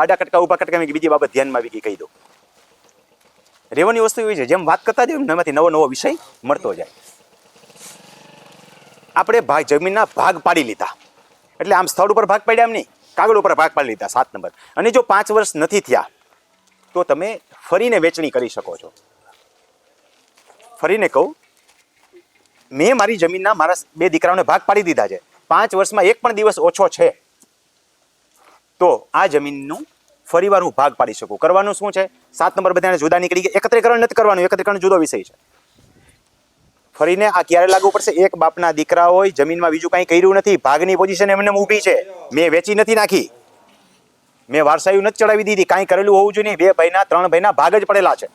આડા કટકા ઊભા કટકા મેં બીજી બાબત ધ્યાનમાં આવી ગઈ, કહી દો રેવાની વસ્તુ એવી છે, જેમ વાત કરતા જાય એમાંથી નવો નવો વિષય મળતો જાય. આપણે ભાગ જમીનના ભાગ પાડી લીધા. એટલે આમ સ્થળ ઉપર ભાગ પાડ્યા એમ નહીં, કાગળ ઉપર ભાગ પાડી લીધા, સાત નંબર. અને જો પાંચ વર્ષ નથી થયા, તો તમે ફરીને વેચણી કરી શકો છો. ફરીને કહું, મેં મારી જમીનના મારા બે દીકરાઓને ભાગ પાડી દીધા છે. પાંચ વર્ષમાં એક પણ દિવસ ઓછો છે. તો આ જમીનનું ફરીવાર હું ભાગ પાડી શકું. કરવાનું શું છે? સાત નંબર બધાને જુદા નીકળી ગયા. એકત્રીકરણ નથી કરવાનું. એકત્રીકરણ જુદો વિષય છે. ફરીને આ ક્યારે લાગુ પડશે? એક બાપના દીકરા હોય, જમીનમાં બીજું કાંઈ કર્યું નથી, ભાગની પોઝિશન એમને ઊભી છે. મેં વેચી નથી નાખી. મેં વારસાયું નથી ચડાવી દીધી. કાંઈ કરેલું હોવું જોઈએ બે ભાઈના, ત્રણ ભાઈના ભાગ જ પડેલા છે.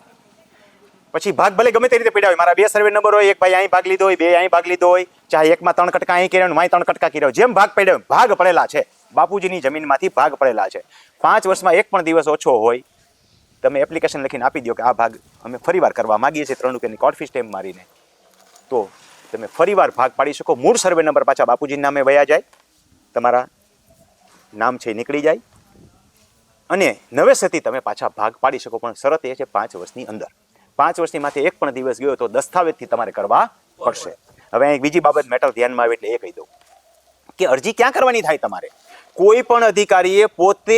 પછી ભાગ ભલે ગમે તે રીતે પડ્યા હોય. મારા બે સર્વે નંબર હોય. એક ભાઈ અહીં ભાગ લીધો હોય, બે અહીં ભાગ લીધો હોય. ચાહે એકમાં ત્રણ કટકા અહીં કર્યા માય ત્રણ કટકા કર્યા જેમ ભાગ પડ્યો ભાગ પડેલા છે. બાપુજીની જમીનમાંથી ભાગ પડેલા છે. પાંચ વર્ષમાં એક પણ દિવસ ઓછો હોય, તમે એપ્લિકેશન લખીને આપી દો કે આ ભાગ અમે ફરીવાર કરવા માગીએ છીએ ત્રણ રૂપિયાની કોર્ટ ફી સ્ટેમ્પ મારીને. તો તમે ફરીવાર ભાગ પાડી શકો. મૂળ સર્વે નંબર પાછા બાપુજીના નામે વયા જાય. તમારા નામ છે નીકળી જાય. અને નવેસરથી તમે પાછા ભાગ પાડી શકો, પણ શરત એ છે પાંચ વર્ષની અંદર. પાંચ વર્ષની માથે એક પણ દિવસ ગયો તો દસ્તાવેજથી તમારે કરવા પડશે. હવે એક બીજી બાબત મેટર ધ્યાનમાં આવે એટલે એ કહી દઉં કે અરજી ક્યાં કરવાની થાય તમારે? કોઈ પણ અધિકારીએ પોતે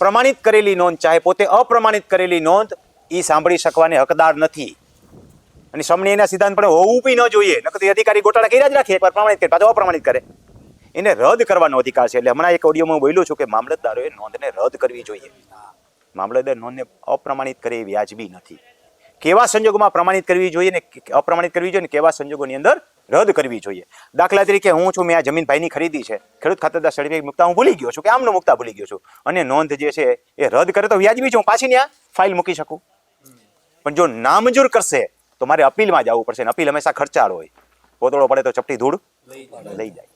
પ્રમાણિત કરેલી નોંધ ચાહે પોતે અપ્રમાણિત કરેલી નોંધ એ સાંભળી શકવાને હકદાર નથી. અને સમણી એના સિદ્ધાંત પણ હોવું બી ન જોઈએ, નકર અધિકારી ગોટાળા કર્યા જ રાખે એકવાર પ્રમાણિત કરે, પાછો અપ્રમાણિત કરે. એને રદ કરવાનો અધિકાર છે, એટલે હમણાં એક ઓડિયોમાં બોલ્યું છું કે મામલતદારોએ નોંધને રદ કરવી જોઈએ. મામલતદાર નોંધને અપ્રમાણિત કરે એ વ્યાજબી નથી. કેવા સંજોગોમાં પ્રમાણિત કરવી જોઈએ ને અપ્રમાણિત કરવી જોઈએ ને કેવા સંજોગોની અંદર રદ કરવી જોઈએ. દાખલા તરીકે હું છું મેં આ જમીન ભાઈની ખરીદી છે. ખેડૂત ખાતેદાર સર્ટિફિકેટ મૂકતા હું ભૂલી ગયો છું કે આમનો મૂકતા ભૂલી ગયો છું. અને નોંધ જે છે એ રદ કરે તો વ્યાજબી છે હું પાછી ત્યાં ફાઇલ મૂકી શકું. પણ જો નામંજૂર કરશે તો મારે અપીલમાં જવું પડશે અપીલ હંમેશા ખર્ચાળ હોય. પોતળો પડે તો ચપટી ધૂળ લઈ જાય.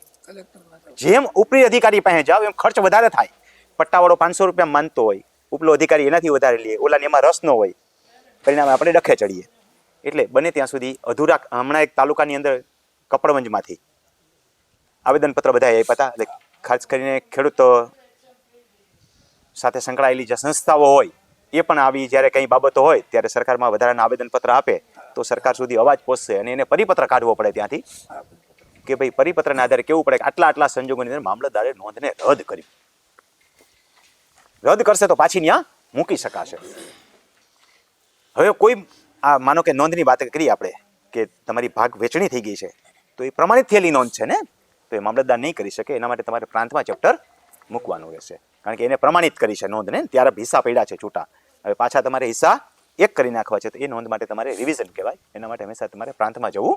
જેમ ઉપરી અધિકારી પાસે જાવ એમ ખર્ચ વધારે થાય. પટ્ટાવાળો પાંચસો રૂપિયા માનતો હોય ઉપલો અધિકારી એનાથી વધારે લે ઓલાને એમાં રસ ન હોય. પરિણામે આપણે ડખે ચડીએ. એટલે બને ત્યાં સુધી અધૂરા હમણાં એક તાલુકાની અંદર કપડવંજમાંથી. આવેદનપત્ર બધા આપ્યા હતા. એટલે ખાસ કરીને ખેડૂતો સાથે સંકળાયેલી જે સંસ્થાઓ હોય, એ પણ આવી જ્યારે કંઈ બાબતો હોય, ત્યારે સરકારમાં વધારાના આવેદનપત્ર આપે, તો સરકાર સુધી અવાજ પહોંચશે અને એને પરિપત્ર કાઢવો પડે ત્યાંથી કે ભાઈ પરિપત્રના આધારે કેવું પડે કે આટલા આટલા સંજોગોની અંદર મામલતદારે નોંધને રદ કરી. રદ કરશે તો પાછી ત્યાં મૂકી શકાશે. હવે કોઈ, આ માનો કે નોંધની વાત કરીએ આપણે, કે તમારી ભાગ વેચણી થઈ ગઈ છે. તો એ પ્રમાણિત થયેલી નોંધ છે ને? તો એ મામલતદાર નહીં કરી શકે એના માટે તમારે પ્રાંતમાં ચેપ્ટર મૂકવાનું રહેશે. કારણ કે એને પ્રમાણિત કરી છે નોંધને ત્યારે હિસ્સા પડ્યા છે છૂટા. હવે પાછા તમારે હિસ્સા એક કરી નાખવા છે તો એ નોંધ માટે તમારે રિવિઝન કહેવાય. એના માટે હંમેશા તમારે પ્રાંતમાં જવું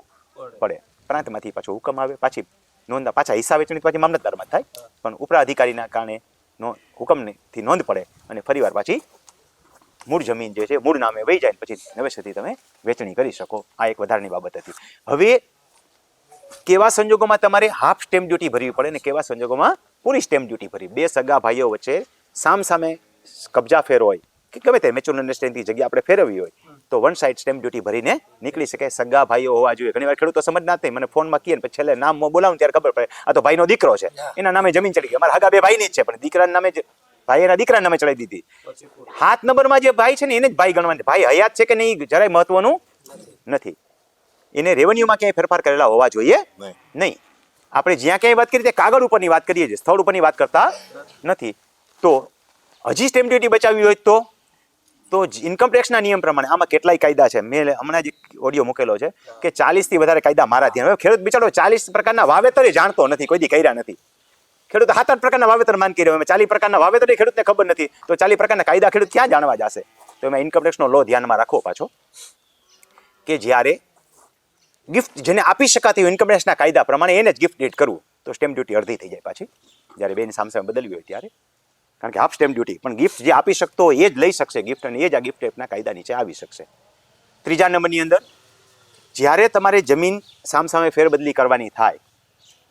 પડે. પ્રાંતમાંથી પાછો હુકમ આવે પાછી નોંધ પાછા હિસ્સા વેચણી પાછી મામલતદારમાં થાય. પણ ઉપરા અધિકારીના કારણે નો હુકમથી નોંધ પડે અને ફરીવાર પાછી મૂળ જમીન જે છે મૂળ નામે વહી જાય પછી નવેસરથી તમે વેચણી કરી શકો. આ એક વધારાની બાબત હતી. હવે કેવા સંજોગોમાં તમારે હાફ સ્ટેમ્પ ડ્યુટી ભરવી પડે ને કેવા સંજોગોમાં પૂરી સ્ટેમ્પ ડ્યુટી ભરવી? બે સગા ભાઈઓ વચ્ચે સામ સામે કબજા ફેર હોય કે ગમે તે મેચ્યોર અન્ડરસ્ટેન્ડથી જગ્યા આપણે ફેરવવી હોય તો વન સાઇડ સ્ટેમ્પ ડ્યુટી ભરીને નીકળી શકે સગા ભાઈઓ હોવા જોઈએ. ઘણી વાર ખેડૂતો સમજ ના થઈ મને ફોનમાં કહીએ પછી છેલ્લે નામ બોલાવું ત્યારે ખબર પડે આ તો ભાઈનો દીકરો છે. એના નામે જમીન ચડી ગઈ. અમારા હગા બે ભાઈની જ છે પણ દીકરાના નામે જ ભાઈ એના દીકરા નામે ચડાવી દીધી. હાથ નંબરમાં જે ભાઈ છે ને એને જ ભાઈ ગણવાની. ભાઈ હયાત છે કે નહીં જરાય મહત્વનું નથી. એને રેવન્યુમાં ક્યાંય ફેરફાર કરેલા હોવા જોઈએ નહીં. આપણે જ્યાં ક્યાંય વાત કરીએ તે કાગળ ઉપરની વાત કરીએ છીએ સ્થળ ઉપરની વાત કરતા નથી. તો હજી સ્ટેમ્પ ડ્યુટી બચાવવી હોય તો? તો ઇન્કમ ટેક્સના નિયમ પ્રમાણે આમાં કેટલાય કાયદા છે? મેં હમણાં જ ઓડિયો મૂકેલો છે કે ચાલીસથી વધારે કાયદા મારા ધ્યાન હવે ખેડૂત બિચારો ચાલીસ પ્રકારના વાવેતર જાણતો નથી કોઈ દી કર્યા નથી. ખેડૂત સાત આઠ પ્રકારના વાવેતર માન રહ્યો એમાં ચાલીસ પ્રકારના વાવેતર ખેડૂતને ખબર નથી. તો ચાલીસ પ્રકારના કાયદા ખેડૂત ક્યાં જાણવા જશે? તો એમાં ઇન્કમ ટેક્સનો લો ધ્યાનમાં રાખો પાછો. કે જ્યારે ગિફ્ટ જેને આપી શકાતી હોય ઇન્કમ ટેક્સના કાયદા પ્રમાણે એને જ ગિફ્ટ ડેટ કરવું. તો સ્ટેમ્પ ડ્યુટી અડધી થઈ જાય પાછી. જ્યારે બેની સામ સામે બદલવી હોય ત્યારે. કારણ કે હાફ સ્ટેમ્પ ડ્યુટી પણ ગિફ્ટ જે આપી શકતો હોય એ જ લઈ શકશે ગિફ્ટ અને એ જ આ ગિફ્ટ ટેપના કાયદા નીચે આવી શકશે. ત્રીજા નંબરની અંદર, જ્યારે તમારે જમીન સામસામે ફેરબદલી કરવાની થાય,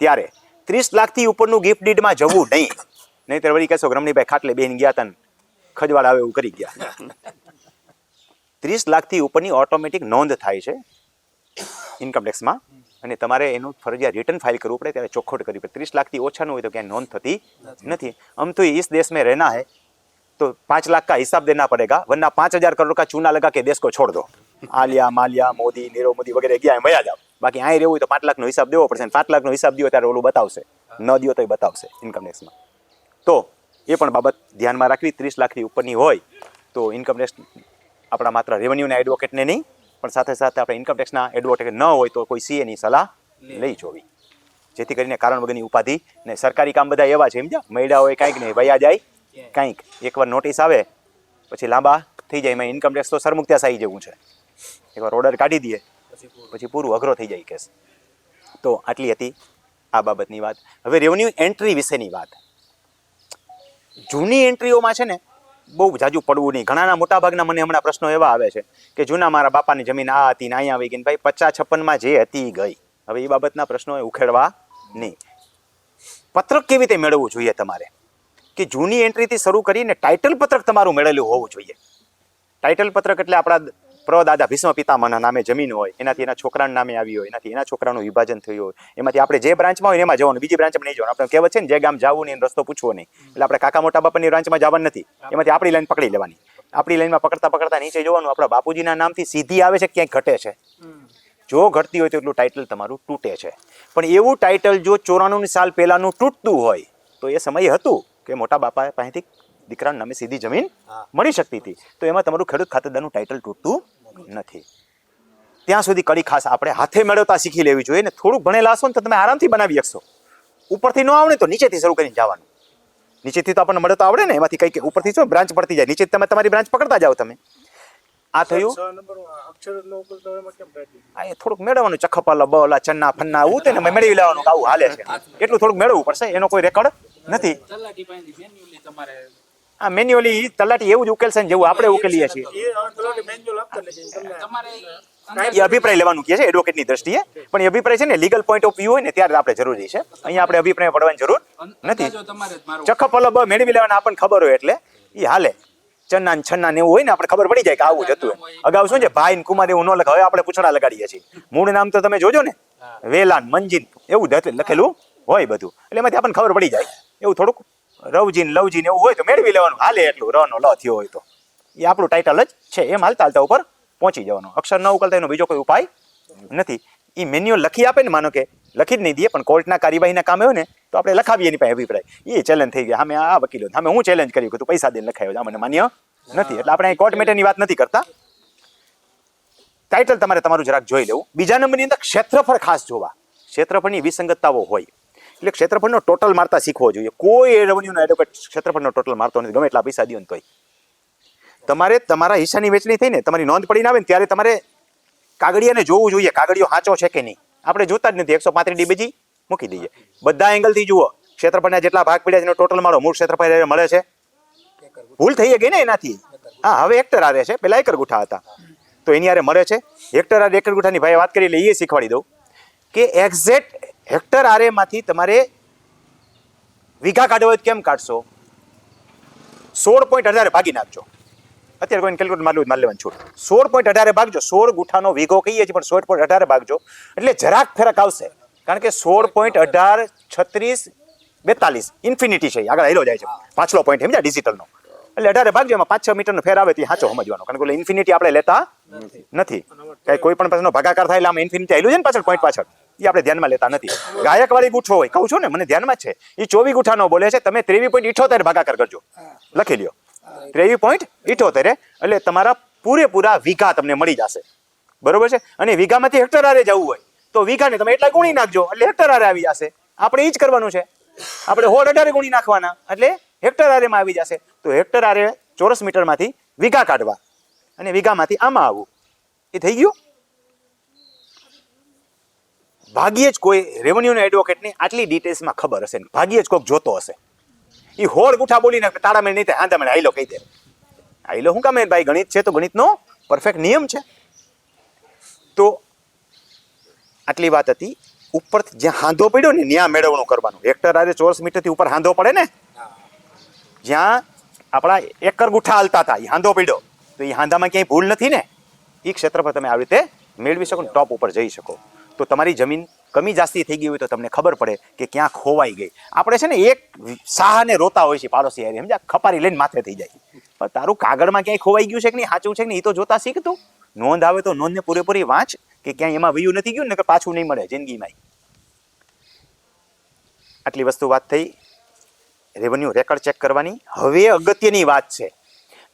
ત્યારે ત્રીસ લાખથી ઉપરનું ગિફ્ટ ડીડમાં જવું નહીં. નહીં ત્યારે વળી કહેશો રમણીભાઈ ખાટલે બેન ગયા તન ખજવાળ આવે એવું કરી ગયા. ત્રીસ લાખથી ઉપરની ઓટોમેટિક નોંધ થાય છે. ઇન્કમ ટેક્સમાં અને તમારે એનું ફરજિયાત રિટર્ન ફાઇલ કરવું પડે ત્યારે ચોખ્ખોટ કરવી પડે ત્રીસ લાખથી ઓછાનું હોય તો ક્યાંય નોંધ થતી નથી આમ તો इस देश में रहना है तो पाँच लाख का हिसाब देना पड़ेगा वरना पाँच हजार करोड़ का चूना लगा के देश को छोड़ दो आलिया मालिया મોદી નીરવ મોદી વગેરે ગયા મયા જાવ બાકી અહીં રહેવું હોય તો પાંચ લાખનો હિસાબ દેવો પડશે અને પાંચ લાખનો હિસાબ દો ત્યારે ઓલું બતાવશે ન દો તો બતાવશે ઇન્કમ ટેક્સમાં તો એ પણ બાબત ધ્યાનમાં રાખવી ત્રીસ લાખથી ઉપરની હોય તો ઇન્કમ ટેક્સ આપણા માત્ર રેવન્યુના એડવોકેટને નહીં પણ સાથે સાથે આપણે ઇન્કમટેક્સના એડવોકેટ ન હોય તો કોઈ સીએની સલાહ લઈ જોવી. જેથી કરીને કારણ વગરની ઉપાધિ ને સરકારી કામ બધા એવા છે સમજ્યા મહિલા હોય કાંઈક નહીં વયા જાય કાંઈક. એકવાર નોટિસ આવે પછી લાંબા થઈ જાય એમાં ઇન્કમટેક્સ તો તો સરમુક્ત્યાશાહી જેવું છે. એકવાર ઓર્ડર કાઢી દઈએ પછી પૂરું. અઘરો થઈ જાય કેસ તો આટલી હતી આ બાબતની વાત. હવે રેવન્યુ એન્ટ્રી વિશેની વાત. જૂની એન્ટ્રીઓમાં છે ને બહુ જાજુ પડવું નહીં. ઘણાના મોટા ભાગના મને હમણાં પ્રશ્નો એવા આવે છે કે જૂના મારા બાપાની જમીન આ હતી ને અહીંયા આવી ગઈ ભાઈ પચાસ છપ્પનમાં જે હતી ગઈ. હવે એ બાબતના પ્રશ્નો ઉખેડવા નહીં. પત્રક કેવી રીતે મેળવવું જોઈએ તમારે? કે જૂની એન્ટ્રીથી શરૂ કરીને ટાઇટલ પત્રક તમારું મેળવેલું હોવું જોઈએ. ટાઇટલ પત્રક એટલે આપણા પ્રદાદા ભીષ્મ પિતામાના નામે જમીન હોય, એનાથી એના છોકરાના નામે આવી હોય, એનાથી એના છોકરાનું વિભાજન થયું હોય, એમાંથી આપણે જે બ્રાન્ચમાં હોય એમાં જવાનું, બીજી બ્રાન્ચમાં નહીં જવાનું. આપણે કહેવત છે ને, જે ગામ જવું નહીં રસ્તો પૂછવો નહીં. એટલે આપણે કાકા મોટા બાપાની બ્રાન્ચમાં જવાનું નથી. એમાંથી આપણી લાઈન પકડી લેવાની. આપણી લાઈનમાં પકડતા પકડતા નીચે જોવાનું, આપણા બાપુજીના નામથી સીધી આવે છે ક્યાંય ઘટે છે? જો ઘટતી હોય તો એટલું ટાઇટલ તમારું તૂટે છે. પણ એવું ટાઇટલ જો ચોરાણું સાલ પહેલાંનું તૂટતું હોય, તો એ સમય હતું કે મોટા બાપા પાસેથી દીકરાના નામે સીધી જમીન મળી શકતી હતી. તો એમાં તમારું ખેડૂત ખાતેદારનું ટાઇટલ તૂટતું નથી. ત્યાં સુધી કડી ખાસ આપણે હાથે મેળવતા શીખી લેવી જોઈએ ને થોડુંક ભણેલા હશો ને તો તમે આરામથી બનાવી શકશો. ઉપરથી ન આવડે તો નીચેથી શરૂ કરીને જવાનું. નીચેથી તો આપણને મળે તો આવડે ને એમાંથી કઈ ઉપરથી શું બ્રાન્ચ પડતી જાય. નીચે તમે તમારી બ્રાન્ચ પકડતા જાઓ તમે. આ થયું? એ થોડુંક મેળવવાનું ચખપલા બલા ચન્ના ફન્ના આવું તેને મેળવી લેવાનું આવું હાલે છે. એટલું થોડુંક મેળવવું પડશે એનો કોઈ રેકોર્ડ નથી. આ મેન્યુઅલી તલાટી એવું જ ઉકેલશે ને જેવું આપણે ઉકેલીએ છીએ. એ અભિપ્રાય લેવાનું કહે છે એડવોકેટની દ્રષ્ટિએ. પણ એ અભિપ્રાય છે ને લીગલ પોઈન્ટ ઓફ વ્યૂ હોય ને ત્યારે આપણે જરૂરી છે. અહીંયા આપણે અભિપ્રાય પડવાની જરૂર નથી. ચખ અલબ મેળવી લેવાના આપણને ખબર હોય એટલે. એ હાલે. ચન્ના ને છન્ના ને એવું હોય ને આપણે ખબર પડી જાય કે આવું જ હતું અગાઉ શું છે? ભાઈ ને કુમાર એવું ન લખે હવે આપણે પૂછડા લગાડીએ છીએ. મૂળ નામ તો તમે જોજો ને. વેલાન મંજીન એવું લખેલું હોય બધું. એટલે એમાંથી આપણને ખબર પડી જાય. એવું થોડુંક રવજીન લવજીન એવું હોય તો મેળવી લેવાનું. હાલે એટલું રનો લ થયો હોય તો. એ આપણું ટાઇટલ જ છે, એમ હાલતા હાલતા ઉપર પહોંચી જવાનું. અક્ષર ન ઉકલતા એનો બીજો કોઈ ઉપાય નથી. એ મેન્યુઅલ લખી આપે ને, માનો કે લખી જ નહીં દઈએ, પણ કોર્ટના કાર્યવાહીના કામે હોય ને, તો આપણે લખાવીએ એની પાસે અભિપ્રાય. એ ચેલેન્જ થઈ ગયા. અમે આ વકીલો અમે હું ચેલેન્જ કર્યું કે તું પૈસા દઈને લખાયો મને માન્ય નથી. એટલે આપણે કોર્ટ મેટરની વાત નથી કરતા. ટાઇટલ તમારે તમારું જરાક જોઈ લેવું. બીજા નંબરની અંદર ક્ષેત્રફળ ખાસ જોવા. ક્ષેત્રફળની વિસંગતતાઓ હોય. એટલે ક્ષેત્રફળનો ટોટલ મારતા શીખવો જોઈએ. કોઈ રેવન્યુનો એડવોકેટ ક્ષેત્રફળનો ટોટલ મારતો નથી. ગમે એટલા પૈસા દો તોય. તમારે તમારા હિસ્સાની વેચણી થઈને તમારી નોંધ પડીને આવે ને ત્યારે તમારે કાગળિયાને જોવું જોઈએ કાગળિયો સાચો છે કે નહીં. આપણે જોતા જ નથી. એકસો પાંત્રીસ ડીબીજી મૂકી દઈએ. બધા એંગલથી જુઓ. ક્ષેત્રફળના જેટલા ભાગ પડ્યા છે એનો ટોટલ મારો મૂળ ક્ષેત્રફળ મળે છે. ભૂલ થઈ ગઈ ને એનાથી. હા, હવે હેક્ટર આરે છે. પેલા એકર ગુઠા હતા. તો એની આરે મળે છે. હેક્ટર આરે એકર ગુઠાની ભાઈ વાત કરી, એટલે એ શીખવાડી દઉં કે એક્ઝેક્ટ હેક્ટર આરેમાંથી તમારે વીઘા કાઢવો હોય કેમ કાઢશો? સોળ પોઈન્ટ અઢારે ભાગી નાખજો. અત્યારે કોઈને કેલ્ક્યુલેટ મારલું માર લેવાનું છૂટ સોળ પોઈન્ટ અઢારે ભાગજો. સોળ ગુઠાનો વીઘો કહીએ છીએ પણ સોળ પોઈન્ટ અઢારે ભાગજો. એટલે જરાક ફરક આવશે. કારણ કે સોળ પોઈન્ટ અઢાર છત્રીસ બેતાલીસ ઇન્ફિનિટી છે. આગળ હેલો જાય છે. પાછલો પોઈન્ટ સમજ્યા? ડિજિટલનો એટલે અઢારે ભાગજો એમાં પાંચ છ મીટરનો ફેર આવે તે સાચો સમજવાનો. કારણ કે ઇન્ફિનિટી આપણે લેતા નથી. કઈ કોઈ પણ પ્રશ્નનો ભાગાકાર થાય એટલે આમાં ઇન્ફિનિટી આવેલું છે ને પાછળ પોઈન્ટ પાછળ? એ આપણે ધ્યાનમાં લેતા નથી. ગાયકવાળી ગુઠ્ઠો હોય, કહું છું ને, મને ધ્યાનમાં છે. એ ચોવી ગુઠ્ઠાનો બોલે છે, તમે ત્રેવી પોઈન્ટ ઇઠોતેર ભાગાકાર કરજો. લખી લ્યો. ત્રેવી પોઈન્ટ ઇઠોતેર એટલે તમારા પૂરેપૂરા વીઘા તમને મળી જશે. બરોબર છે? અને વીઘામાંથી હેક્ટર જવું હોય, તો વીઘાને તમે એટલા ગુણી નાખજો, એટલે હેક્ટર આરે આવી જશે. આપણે એ જ કરવાનું છે. આપણે હોળ અઢારે ગુણી નાખવાના, એટલે હેક્ટર આરેમાં આવી જશે. તો હેક્ટર આરે ચોરસ મીટરમાંથી વીઘા કાઢવા અને વીઘામાંથી આમાં આવવું. એ થઈ ગયું? ભાગ્યે જ કોઈ રેવન્યુના એડવોકેટની આટલી ડિટેલ્સમાં ખબર હશે ભાગ્યે જ કોઈક જોતો હશે. એ હોળ ગુઠા બોલીને તાળા મેળ નહીં થાય તમે આઈલો કહી દે. આઈલો શું કામ ભાઈ ગણિત છે તો ગણિતનો પરફેક્ટ નિયમ છે. તો આટલી વાત હતી. ઉપર જ્યાં હાંધો પડ્યો ને ત્યાં મેળવણું કરવાનું. હેક્ટર આજે ચોરસ મીટરથી ઉપર હાંધો પડે ને? જ્યાં આપણા એકર ગુઠા હાલતા હતા એ હાંધો પડ્યો. તો એ હાંધામાં ક્યાંય ભૂલ નથી ને? એ ક્ષેત્ર પર તમે આવી રીતે મેળવી શકો ટોપ ઉપર જઈ શકો. તો તમારી જમીન કમી જાસ્તી થઈ ગઈ હોય તો તમને ખબર પડે કે ક્યાં ખોવાઈ ગઈ. આપણે છે ને એક સાહાને રોતા હોય છે પાડોશી હારે સમજા ખપારી લઈને માથે થઈ જાય. પણ તારું કાગળમાં ક્યાંય ખોવાઈ ગયું છે કે નહીં? સાચું છે કે નહીં? એ તો જોતા શીખ તું. નોંધ આવે તો નોંધને પૂરેપૂરી વાંચ કે ક્યાંય એમાં વયું નથી ગયું ને કે પાછું નહીં મળે જિંદગીમાં. આટલી વસ્તુ વાત થઈ. રેવન્યુ રેકર્ડ ચેક કરવાની. હવે અગત્યની વાત છે.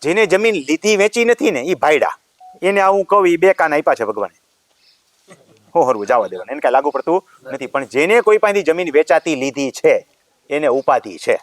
જેને જમીન લીધી વેચી નથી ને એ ભાઈડા. એને આવું કહું એ બે કાન આપ્યા છે ભગવાને. હો હરવું જવા દેવાનું. એને કાંઈ લાગુ પડતું નથી. પણ જેને કોઈ પાસેથી જમીન વેચાતી લીધી છે, એને ઉપાધિ છે.